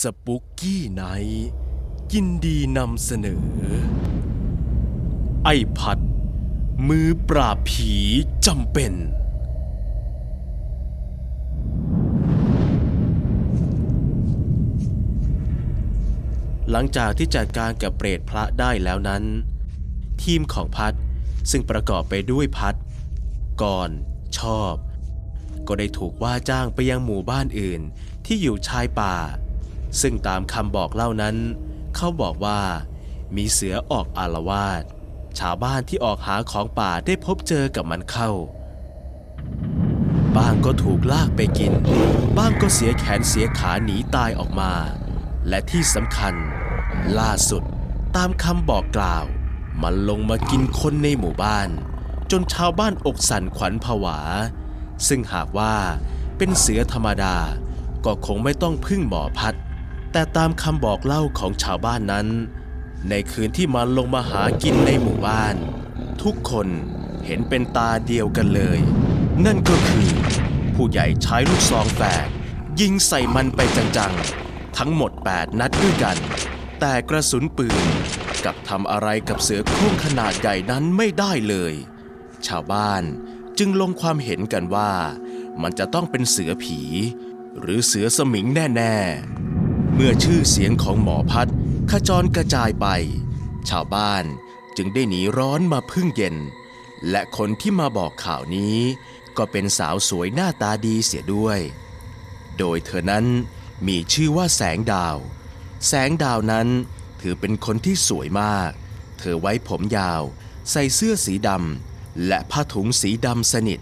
สปุกกี้ไนท์ยินดีนำเสนอ ไอ้พัด มือปราบผีจำเป็น หลังจากที่จัดการกับเปรตพระได้แล้วนั้น ทีมของพัดซึ่งประกอบไปด้วยพัด ก่อนชอบ ก็ได้ถูกว่าจ้างไปยังหมู่บ้านอื่นที่อยู่ชายป่า ซึ่งตามคำบอกเล่านั้น เขาบอกว่า มีเสือออกอารวาสชาวบ้านที่ออกหาของป่าได้พบเจอกับมันเข้า บ้างก็ถูกลากไปกิน บ้างก็เสียแขนเสียขาหนีตายออกมา และที่สำคัญ ล่าสุดตามคำบอกกล่าว มันลงมากินคนในหมู่บ้าน จนชาวบ้านอกสั่นขวัญผวา ซึ่งหากว่าเป็นเสือธรรมดา ก็คงไม่ต้องพึ่งหมอพัด แต่ตามคำบอกเล่าของชาวบ้านนั้น ในคืนที่มันลงมาหากินในหมู่บ้าน ทุกคนเห็นเป็นตาเดียวกันเลย นั่นก็คือ ผู้ใหญ่ใช้ลูกซองแฝดยิงใส่มันไปจังๆ ทั้งหมด 8 นัดด้วยกัน แต่กระสุนปืนกับทำอะไรกับเสือโคร่งขนาดใหญ่นั้นไม่ได้เลย ชาวบ้านจึงลงความเห็นกันว่า มันจะต้องเป็นเสือผี หรือเสือสมิงแน่ ๆ เมื่อชื่อเสียงของหมอพัดขจรกระจายไป ชาวบ้านจึงได้หนีร้อนมาพึ่งเย็น และคนที่มาบอกข่าวนี้ ก็เป็นสาวสวยหน้าตาดีเสียด้วย โดยเธอนั้นมีชื่อว่าแสงดาว แสงดาวนั้นถือเป็นคนที่สวยมาก เธอไว้ผมยาว ใส่เสื้อสีดำและผ้าถุงสีดำสนิท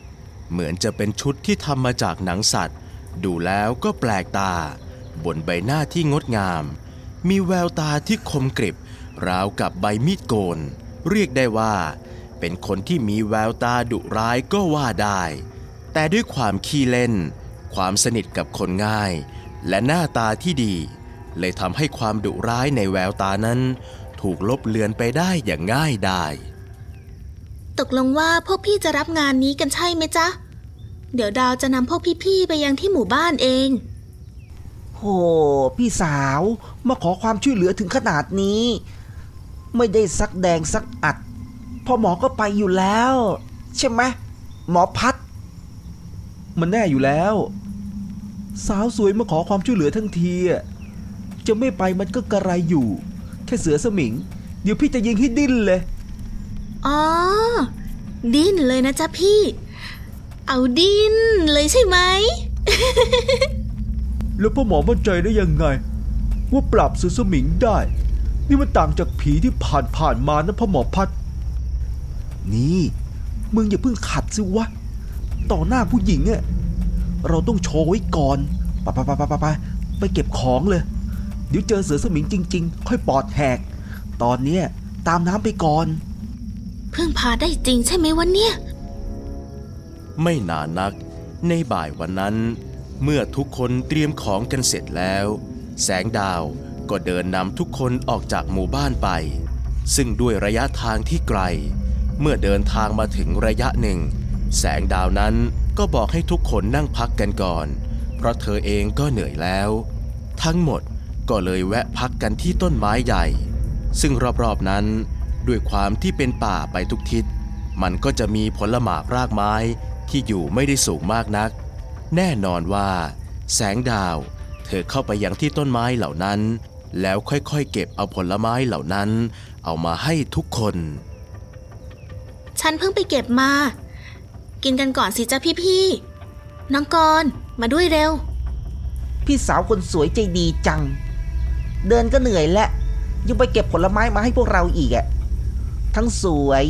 เหมือนจะเป็นชุดที่ทำมาจากหนังสัตว์ ดูแล้วก็แปลกตา บนใบหน้าที่งดงาม มีแววตาที่คมกริบ ราวกับใบมีดโกน เรียกได้ว่า เป็นคนที่มีแววตาดุร้ายก็ว่าได้ แต่ด้วยความขี้เล่น ความสนิทกับคนง่าย และหน้าตาที่ดี เลยทำให้ความดุร้ายในแววตานั้น ถูกลบเลือนไปได้อย่างง่ายได้ตกลงว่าพวกพี่จะรับงานนี้กันใช่ไหมจ๊ะ เดี๋ยวดาวจะนำพวกพี่ๆไปยังที่หมู่บ้านเอง โหพี่สาวมาขอความช่วยเหลือถึงขนาดนี้ ไม่ได้ซักแดงซักอัดพ่อหมอก็ไปอยู่แล้ว ใช่ไหมหมอพัด มันแน่อยู่แล้ว สาวสวยมาขอความช่วยเหลือทั้งทีจะไม่ไปมันก็กระไรอยู่ แค่เสือสมิง เดี๋ยวพี่จะยิงให้ดิ้นเลย อ๋อ ดิ้นเลยนะจ๊ะพี่ เอาดิ้นเลยใช่ไหม แล้วพ่อหมอมั่นใจได้ยังไง ว่าปราบเสือสมิงได้ นี่มันต่างจากผีที่ผ่านผ่านๆมานะพ่อหมอพัด นี่มึงอย่าเพิ่งขัดสิวะ ต่อหน้าผู้หญิงอะเราต้องโชว์ไว้ก่อนไปไปไปไปไปไปไปเก็บของเลย เดี๋ยวเจอเสือสมิงจริง ๆ ค่อยปอดแหก ตอนเนี้ยตามน้ำไปก่อน เพิ่งพาได้จริงใช่ไหมวันเนี้ย ไม่นานนักในบ่ายวันนั้น เมื่อทุกคนเตรียมของกันเสร็จแล้ว แสงดาวก็เดินนำทุกคนออกจากหมู่บ้านไป ซึ่งด้วยระยะทางที่ไกล เมื่อเดินทางมาถึงระยะหนึ่ง แสงดาวนั้นก็บอกให้ทุกคนนั่งพักกันก่อน เพราะเธอเองก็เหนื่อยแล้ว ทั้งหมดก็เลยแวะพักกันที่ต้นไม้ใหญ่ ซึ่งรอบๆนั้น ด้วยความที่เป็นป่าไปทุกทิศ มันก็จะมีผลหมากรากไม้ที่อยู่ไม่ได้สูงมากนัก แน่นอนว่า แสงดาว เธอเข้าไปยังที่ต้นไม้เหล่านั้น แล้วค่อยๆ เก็บเอาผลไม้เหล่านั้น เอามาให้ทุกคน ฉันเพิ่งไปเก็บมา กินกันก่อนสิจ๊ะพี่ๆน้องกรณ์มาด้วยเร็ว พี่สาวคนสวยใจดีจัง เดินก็เหนื่อยแล้วยังไปเก็บผลไม้มาให้พวกเราอีกอะทั้งสวย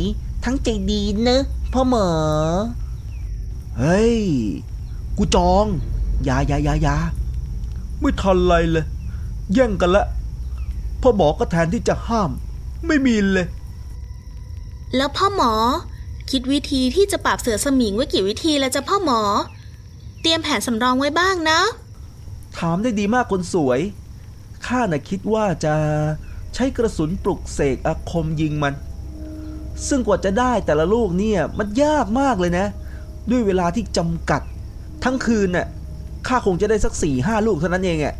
ทั้งใจดีเนอะพ่อหมอ เฮ้ย กูจองอยาอยาอยาอยาไม่ทันไรเลย แย่งกันละพ่อหมอก็แทนที่จะห้าม ไม่มีเลย แล้วพ่อหมอ คิดวิธีที่จะปราบเสือสมิงไว้กี่วิธีแล้วจ๊ะพ่อหมอ เตรียมแผนสำรองไว้บ้างนะ ถามได้ดีมากคนสวย ข้าน่ะคิดว่าจะใช้กระสุนปลุกเสกอาคมยิงมัน ซึ่งกว่าจะได้แต่ละลูกเนี่ยมันยากมากเลยนะ ด้วยเวลาที่จำกัด ทั้งคืนน่ะข้าคงจะได้สักสี่ห้าลูกเท่านั้นเองอะ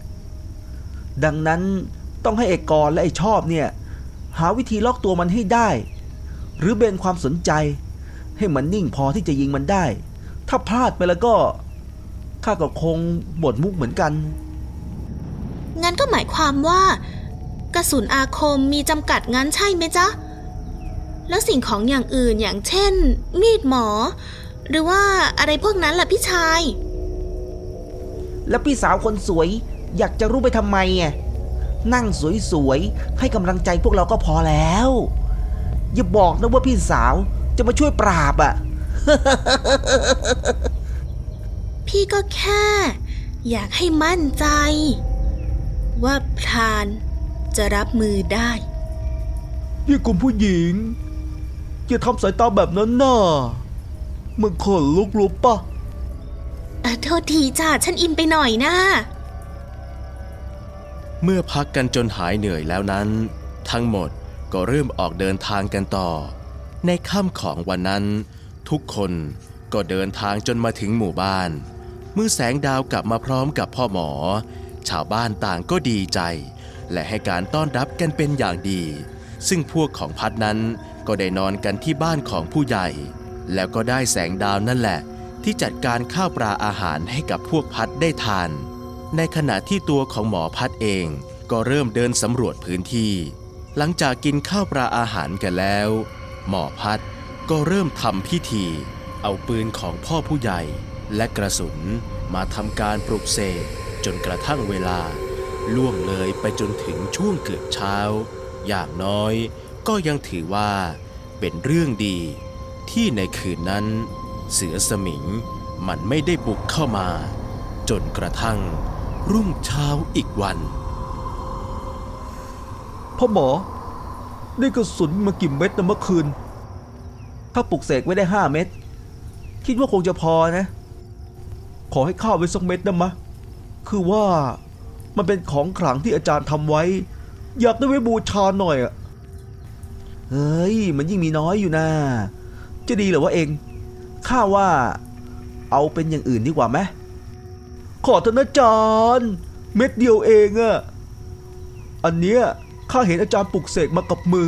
ดังนั้นต้องให้เอกกรและไอชอบเนี่ย หาวิธีล็อกตัวมันให้ได้ หรือเบนความสนใจ ให้มันนิ่งพอที่จะยิงมันได้ ถ้าพลาดไปแล้วก็ข้าก็คงหมดมุกเหมือนกัน งั้นก็หมายความว่า กระสุนอาคมมีจำกัดงั้นใช่ไหมจ๊ะ แล้วสิ่งของอย่างอื่นอย่างเช่น มีดหมอ หรือว่าอะไรพวกนั้นล่ะพี่ชาย แล้วพี่สาวคนสวย อยากจะรู้ไปทำไมอะนั่งสวยๆ ให้กำลังใจพวกเราก็พอแล้ว อย่าบอกนะว่าพี่สาวจะมาช่วยปราบอะ พี่ก็แค่ อยากให้มั่นใจ ว่าพรานจะรับมือได้ นี่คุณผู้หญิง อย่าทำสายตาแบบนั้นน่ะ มึงขนลุกรู้ปะอะโทษทีจ้าฉันอินไปหน่อยนะ เมื่อพักกันจนหายเหนื่อยแล้วนั้น ทั้งหมดก็เริ่มออกเดินทางกันต่อ ในค่ำของวันนั้น ทุกคนก็เดินทางจนมาถึงหมู่บ้าน เมื่อแสงดาวกลับมาพร้อมกับพ่อหมอ ชาวบ้านต่างก็ดีใจ และให้การต้อนรับกันเป็นอย่างดี ซึ่งพวกของพัดนั้นก็ได้นอนกันที่บ้านของผู้ใหญ่ แล้วก็ได้แสงดาวนั่นแหละ ที่จัดการข้าวปลาอาหารให้กับพวกพัดได้ทาน ในขณะที่ตัวของหมอพัดเองก็เริ่มเดินสำรวจพื้นที่ หลังจากกินข้าวปลาอาหารกันแล้ว หมอพัดก็เริ่มทำพิธี เอาปืนของพ่อผู้ใหญ่และกระสุนมาทำการปลุกเสกจนกระทั่งเวลา ล่วงเลยไปจนถึงช่วงเกือบเช้า อย่างน้อยก็ยังถือว่าเป็นเรื่องดี ที่ในคืนนั้น เสือสมิงมันไม่ได้บุกเข้ามา จนกระทั่ง รุ่งเช้าอีกวันพ่อหมอ ได้กระสุนมากี่เม็ดนะเมื่อคืน ถ้าปลุกเสกไว้ได้5เม็ดคิดว่าคงจะพอนะ ขอให้ข้าวไว้สักเม็ดนะมะ คือว่ามันเป็นของขลังที่อาจารย์ทำไว้ อยากได้ไว้บูชาหน่อยอะเฮ้ย มันยิ่งมีน้อยอยู่นะ จะดีเหรอวะเองข้าว่าเอาเป็นอย่างอื่นดีกว่าไหมขอเถอะนะอาจารย์ เม็ดเดียวเองอะอันเนี้ยข้าเห็นอาจารย์ปลุกเสกมากับมือ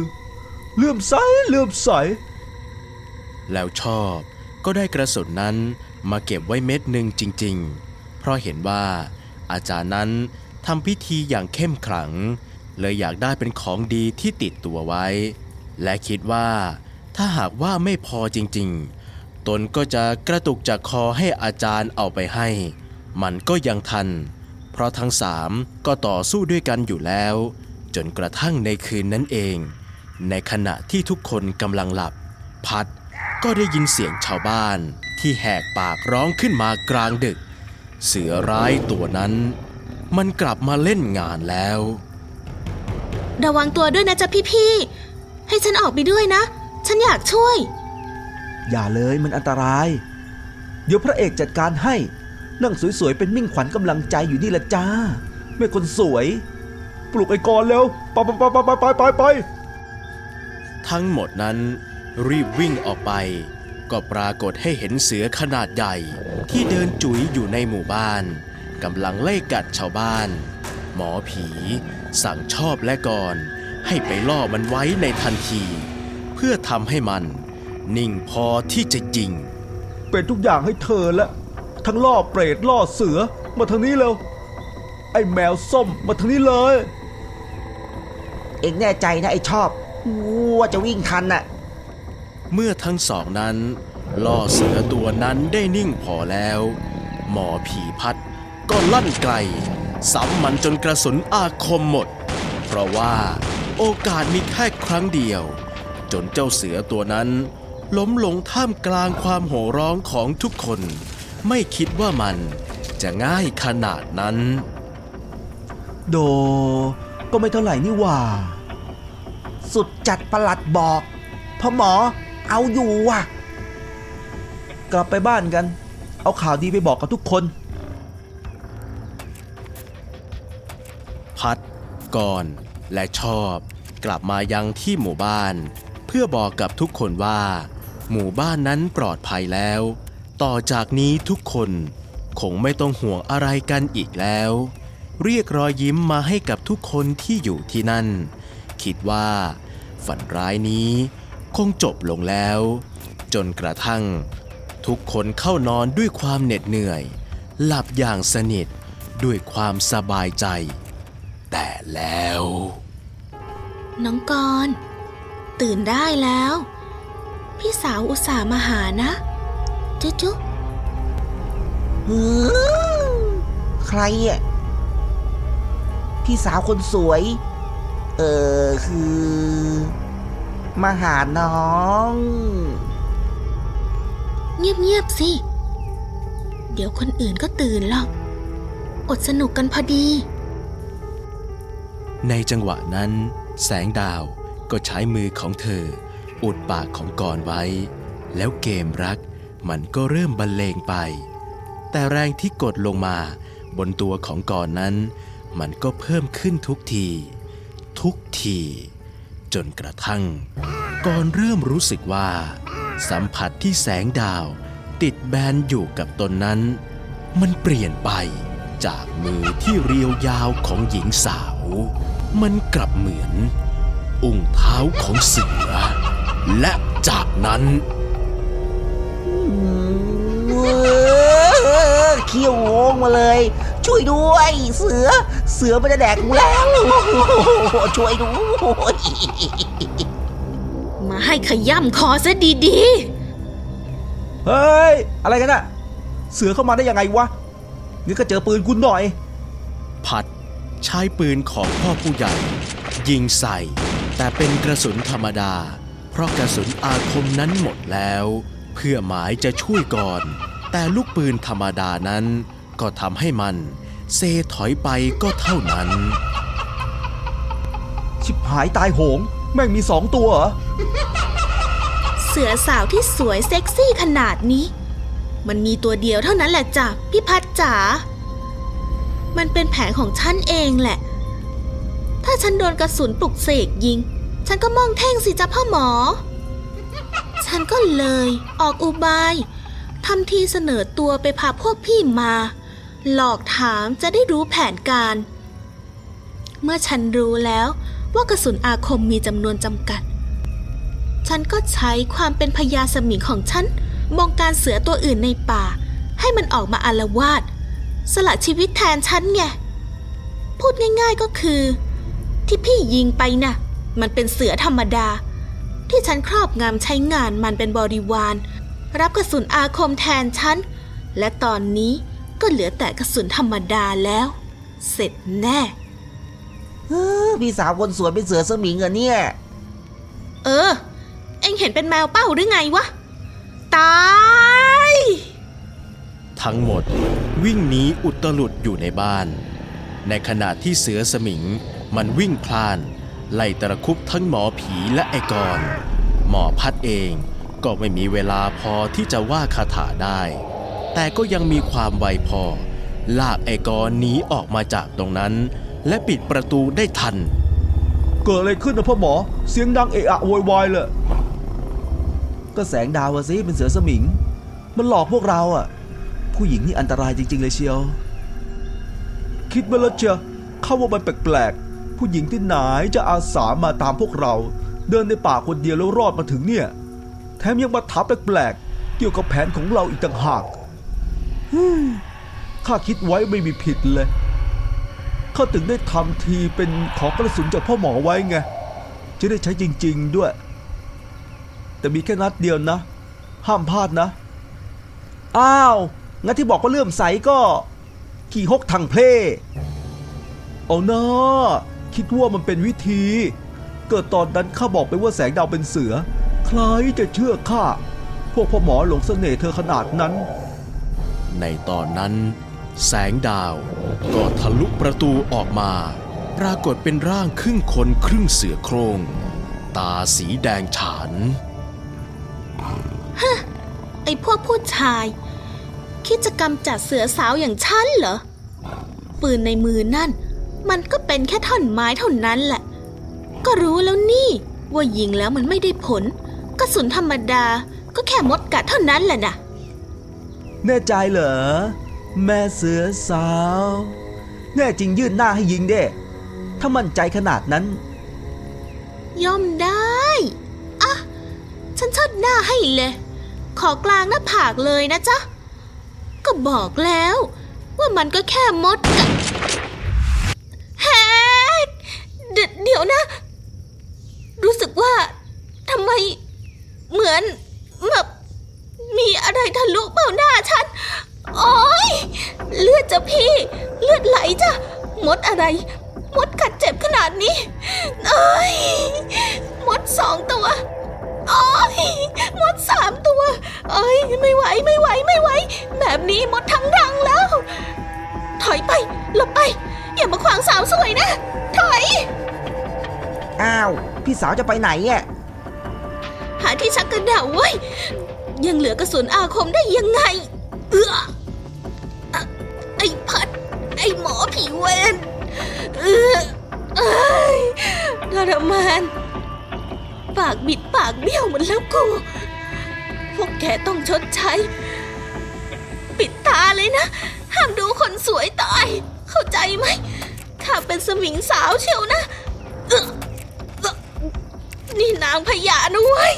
เลื่อมใสเลื่อมใส แล้วชอบก็ได้กระสุนนั้นมาเก็บไว้เม็ดหนึ่งจริง ๆ เพราะเห็นว่าอาจารย์นั้นทำพิธีอย่างเข้มขลัง เลยอยากได้เป็นของดีที่ติดตัวไว้ และคิดว่า ถ้าหากว่าไม่พอจริงๆ ตนก็จะกระตุกจากคอให้อาจารย์เอาไปให้ มันก็ยังทัน เพราะทั้งสามก็ต่อสู้ด้วยกันอยู่แล้ว จนกระทั่งในคืนนั้นเอง ในขณะที่ทุกคนกำลังหลับ พัดก็ได้ยินเสียงชาวบ้านที่แหกปากร้องขึ้นมากลางดึก เสือร้ายตัวนั้น มันกลับมาเล่นงานแล้ว ระวังตัวด้วยนะจ๊ะพี่ๆให้ฉันออกไปด้วยนะ ฉันอยากช่วย อย่าเลยมันอันตราย เดี๋ยวพระเอกจัดการให้ นั่งสวยๆ เป็นมิ่งขวัญกำลังใจอยู่นี่ละจ้าแม่คนสวย ปลุกไอ้กรแล้วไปไปไปไปไปไปไปทั้งหมดนั้น รีบวิ่งออกไป ก็ปรากฏให้เห็นเสือขนาดใหญ่ ที่เดินจุ๋ยอยู่ในหมู่บ้านกำลังไล่กัดชาวบ้าน หมอผี สั่งชอบและกรให้ไปล่อมันไว้ในทันทีเพื่อทำให้มัน นิ่งพอที่จะยิง เป็นทุกอย่างให้เธอแล้วทั้งล่อเปรตล่อเสือมาทางนี้เร็ว ไอ้แมวส้มมาทางนี้เลย เองแน่ใจนะไอชอบว่าจะวิ่งทันน่ะ เมื่อทั้งสองนั้น ล่อเสือตัวนั้นได้นิ่งพอแล้ว หมอผีพัดก็ลั่นไกลซ้ำมันจนกระสุนอาคมหมด เพราะว่าโอกาสมีแค่ครั้งเดียว จนเจ้าเสือตัวนั้น ล้มลงท่ามกลางความโห่ร้องของทุกคน ไม่คิดว่ามันจะง่ายขนาดนั้น โด ก็ไม่เท่าไหร่นี่หว่า สุดจัดประหลัดบอกพ่อหมอเอาอยู่ว่ะ กลับไปบ้านกัน เอาข่าวดีไปบอกกับทุกคน พัดก่อนและชอบ กลับมายังที่หมู่บ้านเพื่อบอกกับทุกคนว่า หมู่บ้านนั้นปลอดภัยแล้ว ต่อจากนี้ทุกคนคงไม่ต้องห่วงอะไรกันอีกแล้ว เรียกรอยยิ้มมาให้กับทุกคนที่อยู่ที่นั่น คิดว่า ฝันร้ายนี้คงจบลงแล้ว จนกระทั่ง ทุกคนเข้านอนด้วยความเหน็ดเหนื่อย หลับอย่างสนิทด้วยความสบายใจ แต่แล้ว น้องกร ตื่นได้แล้ว พี่สาวอุตส่าห์มาหานะ จุ๊จุ๊หือใครอะ พี่สาวคนสวย เออคือ มาหาน้อง เงียบๆสิ เดี๋ยวคนอื่นก็ตื่นหรอก อดสนุกกันพอดี ในจังหวะนั้น แสงดาว ก็ใช้มือของเธอ อุดปากของกรไว้ แล้วเกมรักมันก็เริ่มบรรเลงไป แต่แรงที่กดลงมา บนตัวของกรนั้น มันก็เพิ่มขึ้นทุกที ทุกที จนกระทั่งกรเริ่มรู้สึกว่า สัมผัสที่แสงดาว ติดแบนอยู่กับตนนั้น มันเปลี่ยนไปจากมือที่เรียวยาวของหญิงสาว มันกลับเหมือน อุ้งเท้าของเสือ และจากนั้นเออเขี้ยวโงงมาเลย ช่วยด้วย เสือ เสือมันจะแดกกูแล้ว ช่วยด้วยมาให้ขย่ำคอซะดีเฮ้ย อะไรกันอะเสือเข้ามาได้ยังไงวะงั้นก็เจอปืนคุณหน่อยพัดใช้ปืนของพ่อผู้ใหญ่ ยิงใส่ แต่เป็นกระสุนธรรมดา เพราะกระสุนอาคมนั้นหมดแล้ว เพื่อหมายจะช่วยก่อน แต่ลูกปืนธรรมดานั้นก็ทำให้มันเซถอยไปก็เท่านั้น ชิบหายตายโหง แม่งมีสองตัวเหรอๆเสือสาวที่สวยเซ็กซี่ขนาดนี้ มันมีตัวเดียวเท่านั้นแหละจ้ะพี่พัดจ๋า มันเป็นแผนของฉันเองแหละ ถ้าฉันโดนกระสุนปลุกเสกยิง ฉันก็มองแท่งสิจ้ะพ่อหมอ ฉันก็เลยออกอุบายทำทีเสนอตัวไปพาพวกพี่มา หลอกถามจะได้รู้แผนการ เมื่อฉันรู้แล้วว่ากระสุนอาคมมีจำนวนจำกัด ฉันก็ใช้ความเป็นพญาสมิงของฉันบงการเสือตัวอื่นในป่า ให้มันออกมาอารวาสสละชีวิตแทนฉันไง พูดง่ายๆก็คือ ที่พี่ยิงไปน่ะ มันเป็นเสือธรรมดา ที่ฉันครอบงำใช้งานมันเป็นบริวาร รับกระสุนอาคมแทนฉัน และตอนนี้ก็เหลือแต่กระสุนธรรมดาแล้ว เสร็จแน่เออพี่สาวคนสวยเป็นเสือสมิงเหรอเนี่ย เออ เอ็งเห็นเป็นแมวเป้าหรือไงวะ ตาย ทั้งหมดวิ่งหนีอุตลุดอยู่ในบ้าน ในขณะที่เสือสมิง มันวิ่งพลาน ไล่ตะคุบทั้งหมอผีและไอกร หมอพัดเองก็ไม่มีเวลาพอที่จะว่าคาถาได้ แต่ก็ยังมีความไวพอ ลากไอกรหนีออกมาจากตรงนั้น และปิดประตูได้ทัน เกิดอะไรขึ้นนะพ่อหมอ เสียงดังเอะอะโวยวายเลยก็แสงดาวอะสิเป็นเสือสมิง มันหลอกพวกเราอะผู้หญิงนี่อันตรายจริง ๆ เลยเชียว คิดมาแล้วเชียวเข้าว่ามันแปลกๆ ผู้หญิงที่ไหนจะอาสามาตามพวกเรา เดินในป่าคนเดียวแล้วรอดมาถึงเนี่ย แถมยังมาทับแปลกๆ เกี่ยวกับแผนของเราอีกต่างหากเฮ้ยข้าคิดไว้ไม่มีผิดเลยเขาถึงได้ทำทีเป็นขอกระสุนจากพ่อหมอไว้ไง จะได้ใช้จริง ๆด้วย แต่มีแค่นัดเดียวนะ ห้ามพลาดนะ อ้าว งั้นที่บอกว่าเลื่อมใสก็ ขี่ฮกทางเพลเอานะ คิดว่ามันเป็นวิธี เกิดตอนนั้นข้าบอกไปว่าแสงดาวเป็นเสือ ใครจะเชื่อข้า พวกพ่อหมอหลงเสน่ห์เธอขนาดนั้น ในตอนนั้นแสงดาวก็ทะลุประตูออกมา ปรากฏเป็นร่างครึ่งคนครึ่งเสือโครง ตาสีแดงฉานไอ้พวกผู้ชาย คิดจะกำจัดเสือสาวอย่างฉันเหรอ ปืนในมือนั่น มันก็เป็นแค่ท่อนไม้เท่านั้นแหละ ก็รู้แล้วนี่ ว่ายิงแล้วมันไม่ได้ผลกระสุนธรรมดาก็แค่มดกัดเท่านั้นแหละนะแน่ใจเหรอ แม่เสือสาว แน่จริงยื่นหน้าให้ยิงเด้ ถ้ามั่นใจขนาดนั้น ย่อมได้อะฉันเชิดหน้าให้เลย ขอกลางหน้าผากเลยนะจ๊ะ ก็บอกแล้ว ว่ามันก็แค่มดกัด เดเดี๋ยวนะ รู้สึกว่าทำไมเหมือนแบบมีอะไรทะลุเบ้าหน้าฉัน โอ๊ยเลือดจะพี่ เลือดไหลจ้ะ มดอะไร มดกัดเจ็บขนาดนี้ เอ้ย มดสองตัว โอ้ยมดสามตัว เอ้ย ไม่ไหว ไม่ไหว ไม่ไหว แบบนี้มดทั้งรังแล้ว ถอยไป หลบไป อย่ามาขวางสาวสวยนะ ถอย อ้าว พี่สาวจะไปไหนอะหาที่ชักกระดาเว้ย ยังเหลือกระสุนอาคมได้ยังไง เอื้ออะไอ้พัด ไอ้หมอผีเวนเออเอ้ยทรมาน ปากบิดปากเบี้ยวเหมดแล้วกู พวกแกต้องชดใช้ ปิดตาเลยนะ ห้ามดูคนสวยตาย เข้าใจไหม ข้าเป็นสมิงสาวเชียวนะเออ นี่นางพญานะเว้ย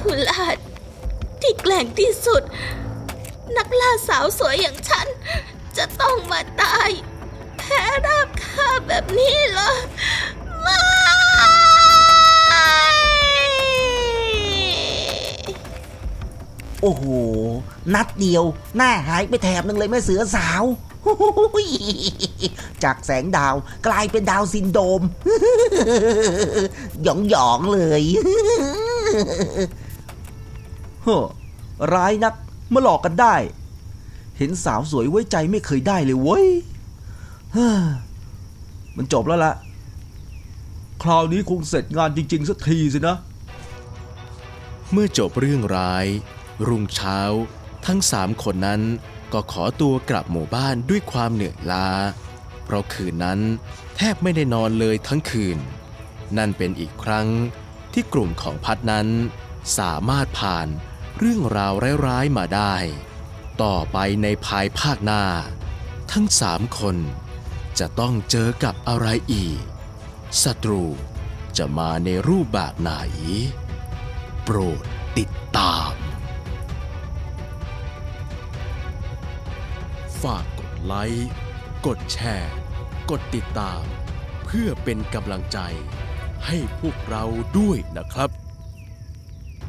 ผู้ลาดที่แกล่งที่สุด นักล่าสาวสวยอย่างฉัน จะต้องมาตาย แพ้ราบคาแบบนี้เหรอไม่โอ้โห นัดเดียว หน้าหายไปแถบหนึงเลยแม่เสือสาว จากแสงดาวกลายเป็นดาวซินโดม หยองหยองๆเลยเฮ้อร้ายนักมาหลอกกันได้ เห็นสาวสวยไว้ใจไม่เคยได้เลยเว้ยมันจบแล้วละคราวนี้คงเสร็จงานจริง ๆ สักทีสินะ เมื่อจบเรื่องร้าย รุ่งเช้า ทั้งสามคนนั้น ก็ขอตัวกลับหมู่บ้านด้วยความเหนื่อยล้า เพราะคืนนั้นแทบไม่ได้นอนเลยทั้งคืน นั่นเป็นอีกครั้งที่กลุ่มของพัดนั้น สามารถผ่านเรื่องราวร้ายๆมาได้ ต่อไปในภายภาคหน้า ทั้งสามคนจะต้องเจอกับอะไรอีกศัตรูจะมาในรูปแบบไหน โปรดติดตาม ฝากกดไลค์ กดแชร์ กดติดตาม เพื่อเป็นกำลังใจให้พวกเราด้วยนะครับ